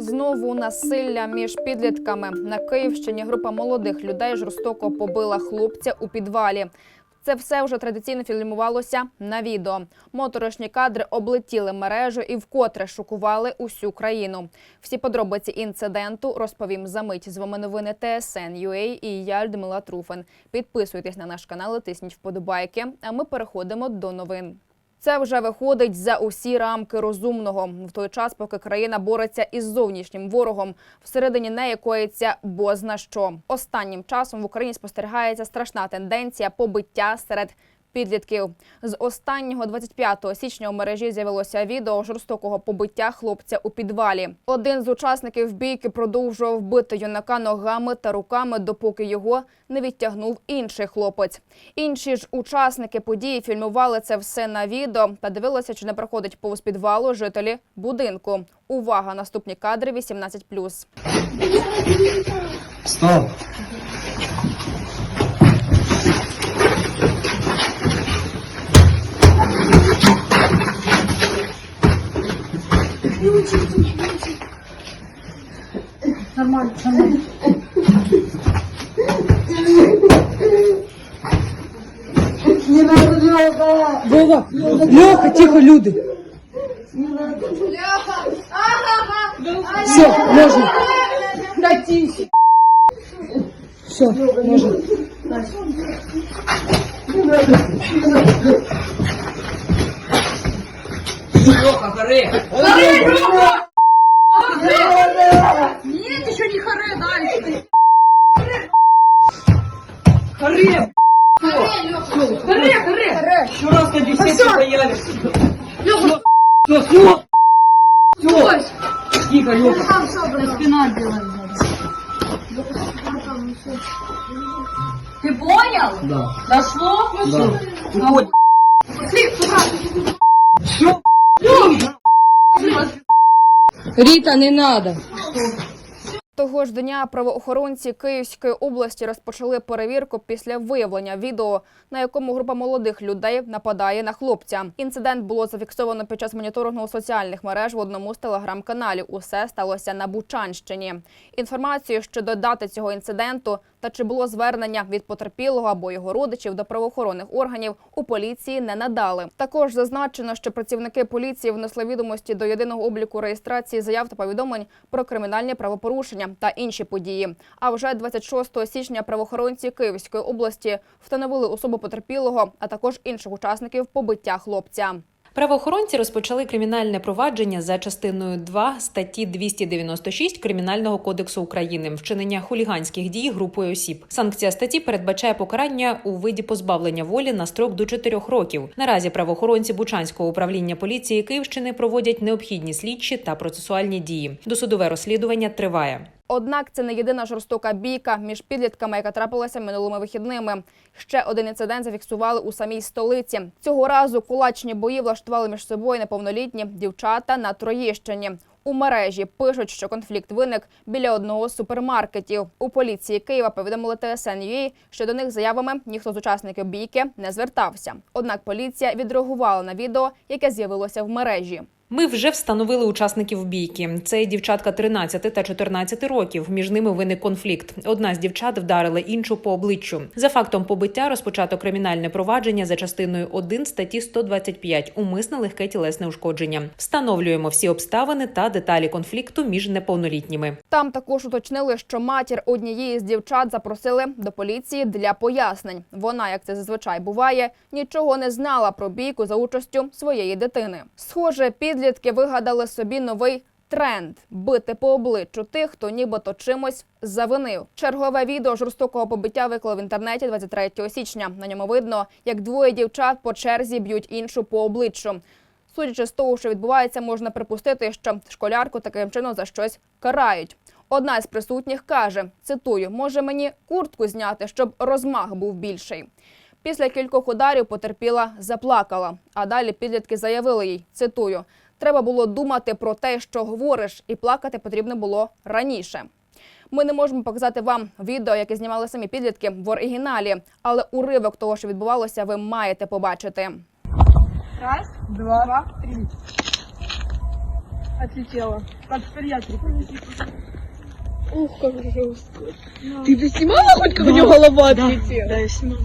Знову насилля між підлітками на Київщині. Група молодих людей жорстоко побила хлопця у підвалі. Це все вже традиційно фільмувалося на відео. Моторошні кадри облетіли мережу і вкотре шокували усю країну. Всі подробиці інциденту розповім за мить. З вами новини ТСН UA і я Людмила Труфен. Підписуйтесь на наш канал, тисніть вподобайки. А ми переходимо до новин. Це вже виходить за усі рамки розумного в той час, поки країна бореться із зовнішнім ворогом. Всередині неї коїться бозна що. Останнім часом в Україні спостерігається страшна тенденція побиття серед підлітків. З останнього 25 січня у мережі з'явилося відео жорстокого побиття хлопця у підвалі. Один з учасників бійки продовжував бити юнака ногами та руками, допоки його не відтягнув інший хлопець. Інші ж учасники події фільмували це все на відео та дивилися, чи не проходить повз підвалу жителі будинку. Увага! Наступні кадри 18+. Стоп! Нормально, нормально. Не надо, Лёха! Вова, Леха, тихо, люди. Все, можно. Да тише! Все, можно. Харе! Харе! Рома! Нет, еще не харе, дальше. Харе! Харе, харе! хоры. Еще раз на беседу появишься. Леха, все, все. Все. Тихо, Леха. Спина делаем. Ты понял? Да. Дошло? Да. Уходи. Все. Рита, не треба. Того ж дня правоохоронці Київської області розпочали перевірку після виявлення відео, на якому група молодих людей нападає на хлопця. Інцидент було зафіксовано під час моніторингу соціальних мереж в одному з телеграм-каналів. Усе сталося на Бучанщині. Інформацію щодо дати цього інциденту та чи було звернення від потерпілого або його родичів до правоохоронних органів у поліції не надали. Також зазначено, що працівники поліції внесли відомості до єдиного обліку реєстрації заяв та повідомлень про кримінальні правопорушення та інші події. А вже 26 січня правоохоронці Київської області встановили особу потерпілого, а також інших учасників побиття хлопця. Правоохоронці розпочали кримінальне провадження за частиною 2 статті 296 Кримінального кодексу України вчинення хуліганських дій групою осіб. Санкція статті передбачає покарання у виді позбавлення волі на строк до 4 років. Наразі правоохоронці Бучанського управління поліції Київщини проводять необхідні слідчі та процесуальні дії. Досудове розслідування триває. Однак це не єдина жорстока бійка між підлітками, яка трапилася минулими вихідними. Ще один інцидент зафіксували у самій столиці. Цього разу кулачні бої влаштували між собою неповнолітні дівчата на Троєщині. У мережі пишуть, що конфлікт виник біля одного з супермаркетів. У поліції Києва повідомили ТСН.UA, що до них заявами ніхто з учасників бійки не звертався. Однак поліція відреагувала на відео, яке з'явилося в мережі. Ми вже встановили учасників бійки. Це дівчатка 13 та 14 років. Між ними виник конфлікт. Одна з дівчат вдарила іншу по обличчю. За фактом побиття розпочато кримінальне провадження за частиною 1 статті 125 умисне легке тілесне ушкодження. Встановлюємо всі обставини та деталі конфлікту між неповнолітніми. Там також уточнили, що матір однієї з дівчат запросили до поліції для пояснень. Вона, як це зазвичай буває, нічого не знала про бійку за участю своєї дитини. Схоже, підлітки вигадали собі новий. Тренд бити по обличчю тих, хто нібито чимось завинив. Чергове відео жорстокого побиття виклав в інтернеті 23 січня. На ньому видно, як двоє дівчат по черзі б'ють іншу по обличчю. Судячи з того, що відбувається, можна припустити, що школярку таким чином за щось карають. Одна з присутніх каже: цитую, може мені куртку зняти, щоб розмах був більший. Після кількох ударів потерпіла, заплакала. А далі підлітки заявили їй: цитую, треба було думати про те, що говориш, і плакати потрібно було раніше. Ми не можемо показати вам відео, яке знімали самі підлітки в оригіналі, але уривок того, що відбувалося, ви маєте побачити. Раз, два, три. отлетела. Как в Тольятти. Ты бы снимала хоть как у него голова отлетела? Да, я снимала.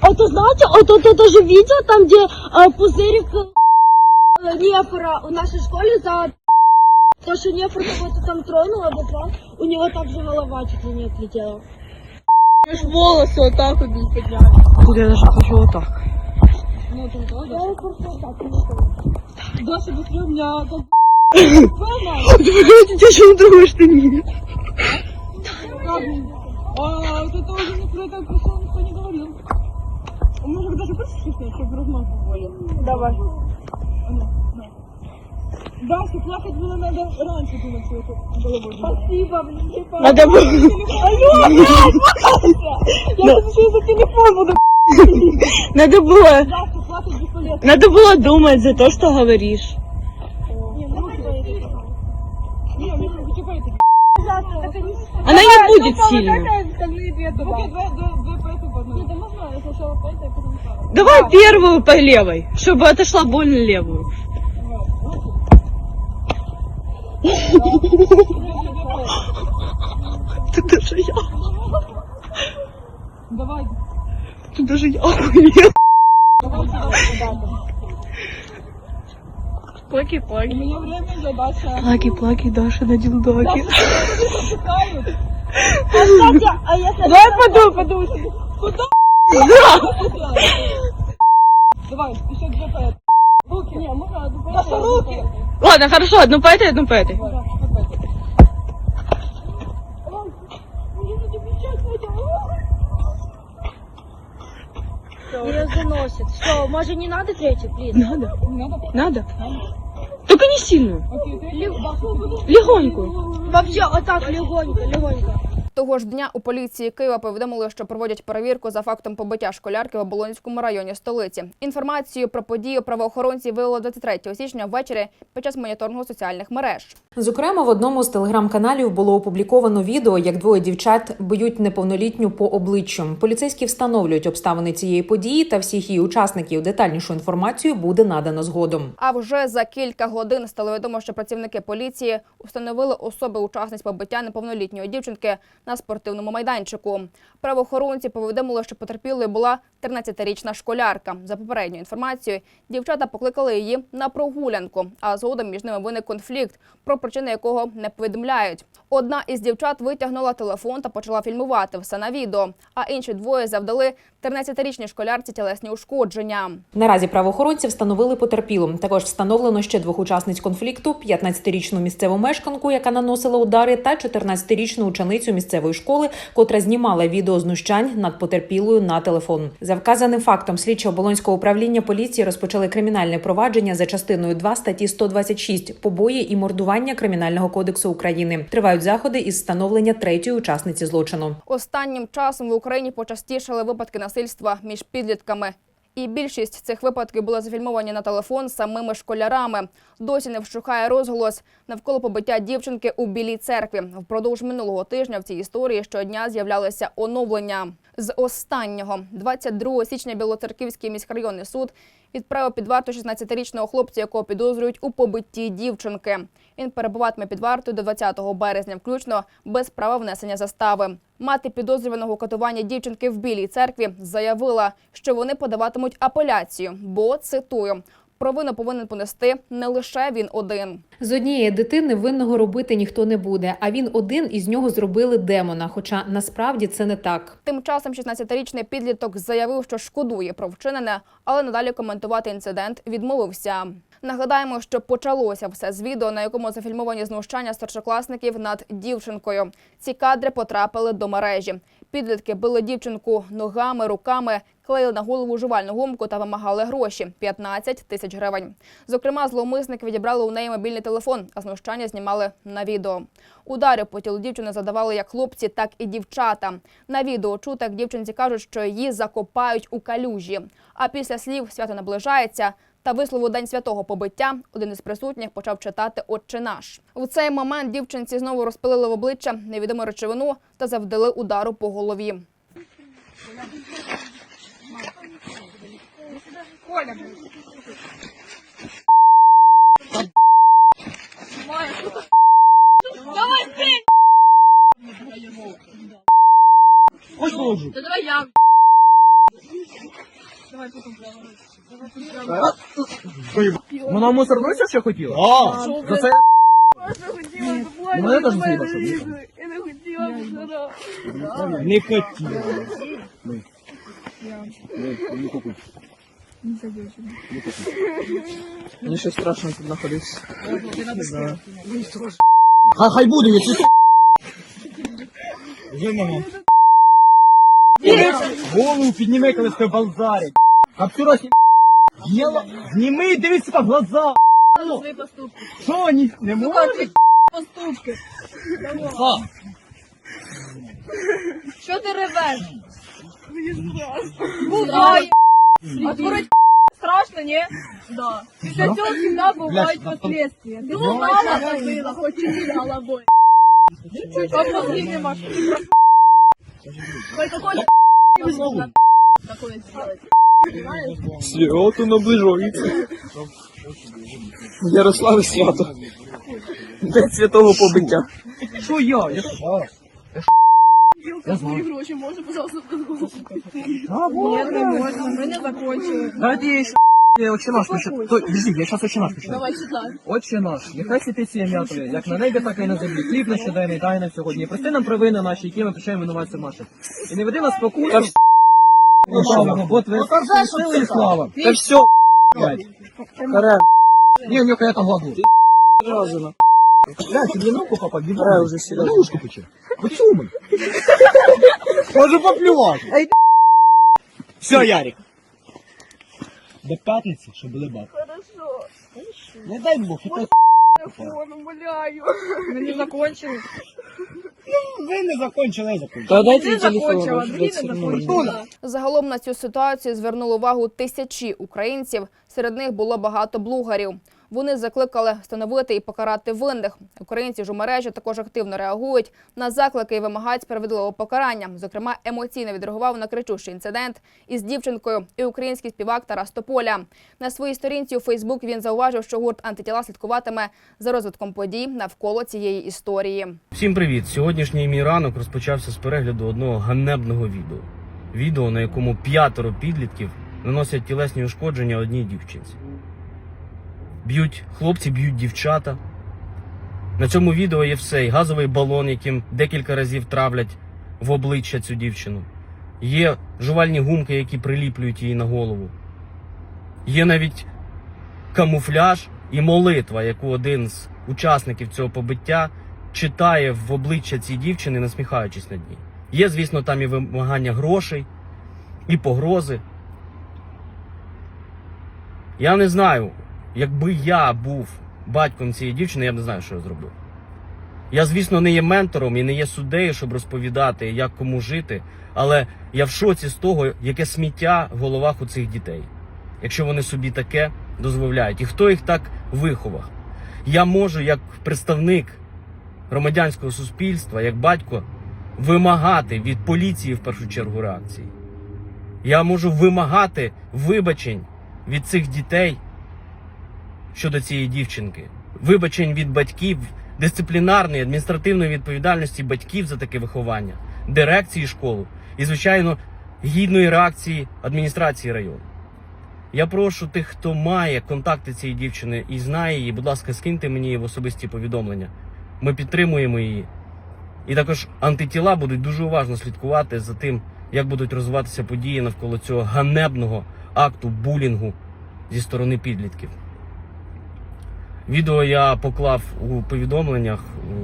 А то знаете, а то это даже видео там, где а, пузырик Днепра в нашей школе за то, что Днепр кого-то там тронул, обозвал, у него также голова чуть ли не отлетела. Аж волосы вот так вот не подняли. Я даже хочу вот так. Я просто вот так не. Даша, быстрее у меня как... Ты что на другой штане? А, вот это уже не про это пришел, никто не говорил. А может даже послушать, чтобы размазать более. Давай. Дальше плакать было надо раньше думать, что это головой. Спасибо, блин, не Надо было. Алло, блядь, Я тут еще и за телефон буду. Надо было. Надо было думать за то, что говоришь. Она не будет сильной. Две поэты в одну. Нет, можно сначала поэты, а Давай первую по левой, чтобы отошла больно левую. Тут даже я, Давай. тут даже я охуел. Плаки, У плаки. меня время идет, Даша. Плаки, плаки, Даша на. Кстати, а если... Давай подуй, подуй. Куда? Давай, еще этой. Руки. Не, по этой. Даша, руки. Ладно, хорошо, одну по этой, одну по этой. Ее заносит. Что, может не надо третью, блин? Надо, Надо? надо. Только не сильную, легонькую. Вообще, вот так, легонько, легонько. Того ж дня у поліції Києва повідомили, що проводять перевірку за фактом побиття школярки в Оболонському районі столиці. Інформацію про подію правоохоронці виявили 23 січня ввечері під час моніторингу соціальних мереж. Зокрема, в одному з телеграм-каналів було опубліковано відео, як двоє дівчат б'ють неповнолітню по обличчю. Поліцейські встановлюють обставини цієї події та всіх її учасників. Детальнішу інформацію буде надано згодом. А вже за кілька годин стало відомо, що працівники поліції встановили особи учасниць побиття неповнолітньої дівчинки на спортивному майданчику. Правоохоронці повідомили, що потерпілою була 13-річна школярка. За попередньою інформацією, дівчата покликали її на прогулянку, а згодом між ними виник конфлікт, про причини якого не повідомляють. Одна із дівчат витягнула телефон та почала фільмувати все на відео. А інші двоє завдали 13-річній школярці тілесні ушкодження. Наразі правоохоронці встановили потерпілу. Також встановлено ще двох учасниць конфлікту: 15-річну місцеву мешканку, яка наносила удари, та 14-річну ученицю місцевої школи, котра знімала відео знущань над потерпілою на телефон. За вказаним фактом слідчі оболонського управління поліції розпочали кримінальне провадження за частиною 2 статті 126 побої і мордування кримінального кодексу України. Тривають заходи із встановлення третьої учасниці злочину. Останнім часом в Україні почастішали випадки насильства між підлітками. І більшість цих випадків були зафільмовані на телефон самими школярами. Досі не вщухає розголос навколо побиття дівчинки у Білій церкві. Впродовж минулого тижня в цій історії щодня з'являлися оновлення. З останнього 22 січня Білоцерківський міськрайонний суд відправив під варту 16-річного хлопця, якого підозрюють у побитті дівчинки. Він перебуватиме під вартою до 20 березня, включно без права внесення застави. Мати підозрюваного катування дівчинки в Білій церкві заявила, що вони подаватимуть апеляцію, бо цитую. Провину повинен понести не лише він один. З однієї дитини винного робити ніхто не буде. А він один із нього зробили демона. Хоча насправді це не так. Тим часом 16-річний підліток заявив, що шкодує про вчинене, але надалі коментувати інцидент відмовився. Нагадаємо, що почалося все з відео, на якому зафільмовані знущання старшокласників над дівчинкою. Ці кадри потрапили до мережі. Підлітки били дівчинку ногами, руками, клеїли на голову жувальну гумку та вимагали гроші 15 тисяч гривень. Зокрема, зловмисники відібрали у неї мобільний телефон, а знущання знімали на відео. Удари по тілу дівчини задавали як хлопці, так і дівчата. На відео чути, дівчинці кажуть, що її закопають у калюжі. А після слів свято наближається та вислову день святого побиття, один із присутніх почав читати Отче наш. В цей момент дівчинці знову розпилили в обличчя невідому речовину та завдали удару по голові. Коля, Давай, Ось Та давай я. Давай потім. Вона мусорнуся ще хотіла? А, за це Мене теж заїбав, що Я не хотіла не хотіла. Мені щось страшно тут знаходитися. Хай, хай буде, якщо ти... Вже мама. Голову підніми, коли сте балзарить. Каптюра сні... Єла... Зніми, дивись себе в глаза. свої поступки. Що, ні, не можеш? Поступки. А, Що ти ревеш? Буває. Отворить страшно, ні? Да. Після цього всегда бувають последствия. Ти мама забила, хоч і головою. Как мозги нема, ти какой-то такое сделать. Свято наближається. Ярославе свято. День святого побиття. Що я? Я За свої гроші, може, пожалуйста, Нет, не можна, ми не закончили. Давайте я еще Отче наш почитаю. То, подожди, я сейчас Отче наш почитаю. Давай, читай. Отче наш, нехай святиться ім'я Твоє, як на небі, так і на землі. Хліб наш щоденний дай нам сьогодні. І Прости нам провини наші, які ми прощаємо винуватцям нашим. І не веди нас спокусу. Слава, бо Твоє сили і слава. Та все, блядь. Карен. Не, нюка, я там глагу. Разина. Блядь, тебе ногу попасть, не уже сильно. Ушку печи. Почумай. Може поплювати. Все, Ярик. До п'ятниці, щоб були бабки. Хорошо. Не дай Бог, это Фон, умоляю. Ми не закончили. ви не закончили, я закончив. Та дайте Ти закончила, дві не закончила. Загалом на цю ситуацію звернули увагу тисячі українців. Серед них було багато блогерів. Вони закликали встановити і покарати винних. Українці ж у мережі також активно реагують на заклики і вимагають справедливого покарання. Зокрема, емоційно відреагував на кричущий інцидент із дівчинкою і український співак Тарас Тополя. На своїй сторінці у Фейсбук він зауважив, що гурт антитіла слідкуватиме за розвитком подій навколо цієї історії. Всім привіт! Сьогоднішній мій ранок розпочався з перегляду одного ганебного відео. Відео, на якому п'ятеро підлітків наносять тілесні ушкодження одній дівчинці. Б'ють хлопці, б'ють дівчата. На цьому відео є все: і газовий балон, яким декілька разів травлять в обличчя цю дівчину. Є жувальні гумки, які приліплюють її на голову. Є навіть камуфляж і молитва, яку один з учасників цього побиття читає в обличчя цій дівчини, насміхаючись над ній. Є, звісно, там і вимагання грошей, і погрози. Я не знаю, якби я був батьком цієї дівчини, я б не знаю, що я зробив. Я, звісно, не є ментором і не є суддею, щоб розповідати, як кому жити, але я в шоці з того, яке сміття в головах у цих дітей, якщо вони собі таке дозволяють. І хто їх так виховав? Я можу, як представник громадянського суспільства, як батько, вимагати від поліції в першу чергу реакції. Я можу вимагати вибачень від цих дітей щодо цієї дівчинки, вибачень від батьків, дисциплінарної, адміністративної відповідальності батьків за таке виховання, дирекції школи і, звичайно, гідної реакції адміністрації району. Я прошу тих, хто має контакти цієї дівчини і знає її, будь ласка, скиньте мені в особисті повідомлення. Ми підтримуємо її. І також антитіла будуть дуже уважно слідкувати за тим, як будуть розвиватися події навколо цього ганебного акту булінгу зі сторони підлітків. Відео я поклав у повідомленнях,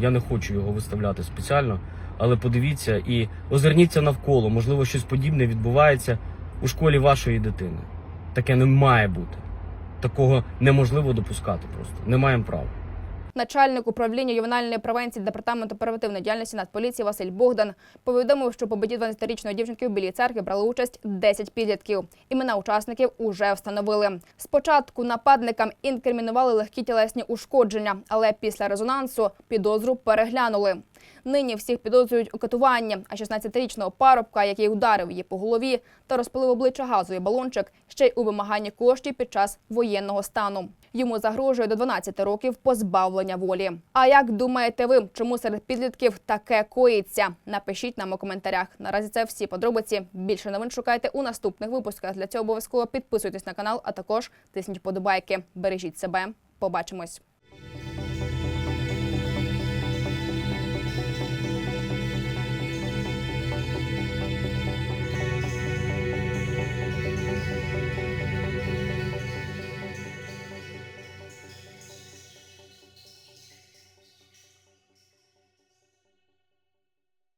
я не хочу його виставляти спеціально, але подивіться і озирніться навколо. Можливо, щось подібне відбувається у школі вашої дитини. Таке не має бути. Такого неможливо допускати просто. Не маємо права. Начальник управління ювенальної превенції департаменту оперативної діяльності Нацполіції Василь Богдан повідомив, що по біді 12-річної дівчинки в Білій церкві брали участь 10 підлітків. Імена учасників уже встановили. Спочатку нападникам інкримінували легкі тілесні ушкодження, але після резонансу підозру переглянули. Нині всіх підозрюють у катуванні, а 16-річного парубка, який ударив її по голові та розпалив обличчя газовий балончик, ще й у вимаганні коштів під час воєнного стану. Йому загрожує до 12 років позбавлення волі. А як думаєте ви, чому серед підлітків таке коїться? Напишіть нам у коментарях. Наразі це всі подробиці. Більше новин шукайте у наступних випусках. Для цього обов'язково підписуйтесь на канал, а також тисніть подобайки. Бережіть себе. Побачимось.